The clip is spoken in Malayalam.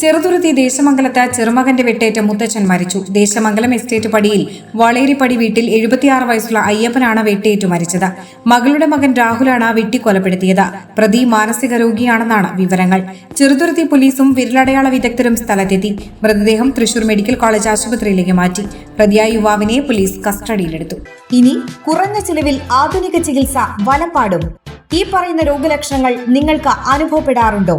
ചെറുതുരുത്തി ദേശമംഗലത്ത് ചെറുമകന്റെ വെട്ടേറ്റ മുത്തച്ഛൻ മരിച്ചു. ദേശമംഗലം എസ്റ്റേറ്റ് പടിയിൽ വളേരിപ്പടി വീട്ടിൽ എഴുപത്തിയാറ് വയസ്സുള്ള അയ്യപ്പനാണ് വെട്ടേറ്റു മരിച്ചത്. മകളുടെ മകൻ രാഹുലാണ് വെട്ടി കൊലപ്പെടുത്തിയത്. പ്രതി മാനസിക രോഗിയാണെന്നാണ് വിവരങ്ങൾ. ചെറുതുരുത്തി പോലീസും വിരലടയാള വിദഗ്ധരും സ്ഥലത്തെത്തി. മൃതദേഹം തൃശൂർ മെഡിക്കൽ കോളേജ് ആശുപത്രിയിലേക്ക് മാറ്റി. പ്രതിയായ യുവാവിനെ പോലീസ് കസ്റ്റഡിയിലെടുത്തു. ഇനി കുറഞ്ഞ ചിലവിൽ ആധുനിക ചികിത്സ വലപ്പാടും ഈ പറയുന്ന രോഗലക്ഷണങ്ങൾ നിങ്ങൾക്ക് അനുഭവപ്പെടാറുണ്ടോ?